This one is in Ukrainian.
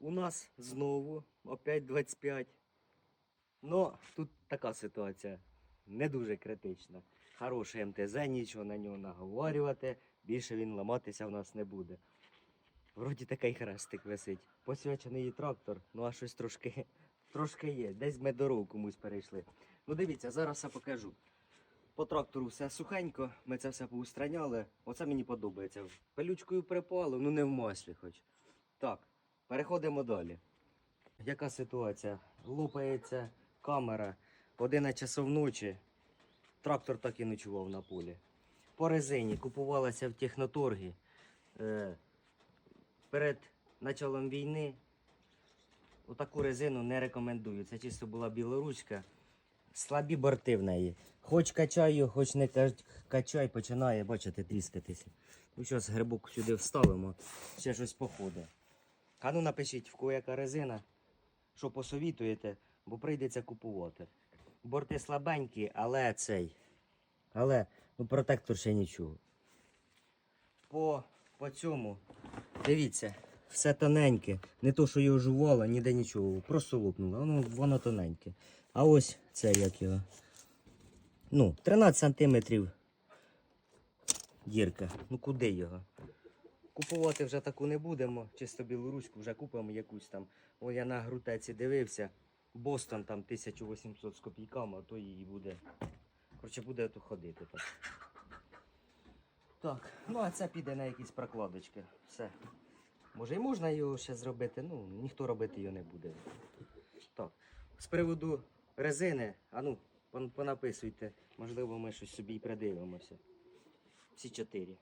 у нас знову опять 25. Ну, тут така ситуація не дуже критична. Хороший МТЗ, нічого на нього наговорювати, більше він ламатися в нас не буде. Вроді такий хрестик висить. Посвячений і трактор, ну а щось трошки, трошки є. Десь ми дорогу комусь перейшли. Ну дивіться, зараз все покажу. По трактору все сухенько, ми це все поустраняли. Оце мені подобається. Пилючкою припало, ну не в маслі хоч. Так, переходимо далі. Яка ситуація? Лопається камера 11 часов ночі. Трактор так і ночував на полі. По резині купувалася в техноторгі. Е, перед началом війни отаку резину не рекомендую. Це чисто була білоруська. Слабі борти в неї. Хоч качаю, хоч не качай, починає, бачите, тріскатися. Ну, зараз грибок сюди вставимо, ще щось походить. А ну напишіть, в кого яка резина, що посовітуєте, бо прийдеться купувати. Борти слабенькі, але цей. Але ну, протектор ще нічого. По, по цьому, дивіться, все тоненьке. Не то, що його жувало, ніде нічого. Просто лопнуло. Воно, воно тоненьке. А ось це як його. Ну, 13 сантиметрів дірка. Ну куди його? Купувати вже таку не будемо. Чисто білоруську вже купимо якусь там. О, я на грутеці дивився. Бостон там 1800 з копійками, а то її буде. Коротше, буде тут ходити так. Так, ну а це піде на якісь прокладочки. Все. Може і можна його ще зробити, ну ніхто робити його не буде. Так. З приводу резини, а ну, понаписуйте, можливо, ми щось собі і придивимося. Всі чотири.